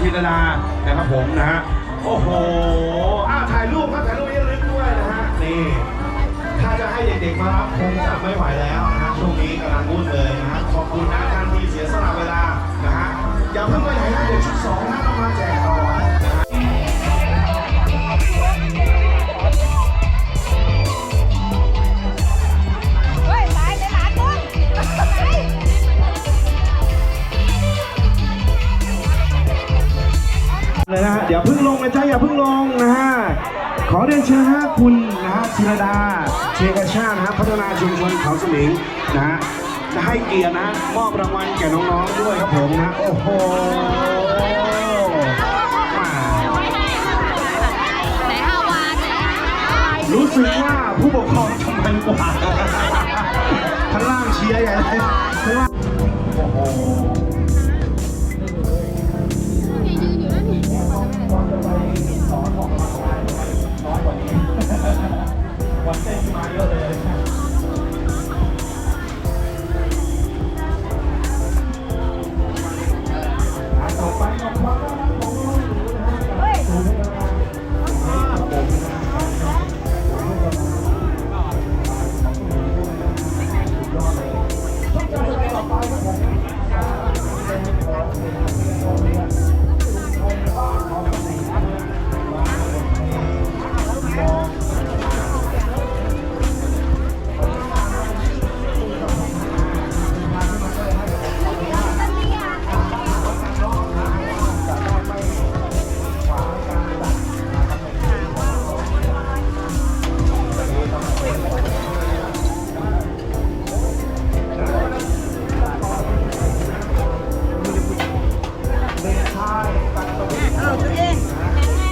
ธีรดานะครับผมนะฮะโอ้โหอ้าวถ่ายรูปครับถ่ายรูปให้ลึกด้วยนะฮะนี่ถ้าจะให้เด็กๆมารับคงจะไม่ไหวแล้วนะฮะช่วงนี้กำลังวุ่นเลยนะฮะขอบคุณนะการที่เสียสละเวลานะฮะอย่าเพิ่งไป อย่าเพิ่งลงนะจ๊ะอย่าเพิ่งลงนะฮะขอเรียนเชิญนะฮะคุณนะฮะธีรดา เชยกชาตินะฮะพัฒนาชุมชนเขาสมิงนะฮะจะให้เกียรตินะมอบรางวัลแก่น้องๆด้วยครับผมนะโอ้โหมาไหนห้าวานไหนรู้สึกว่าผู้ปกครองจะมันกว่าข้างล่างเชียร์ใหญ่เลยข้างล่างโอ้โห เด็กชายตัดตะวันเอาตัวเอง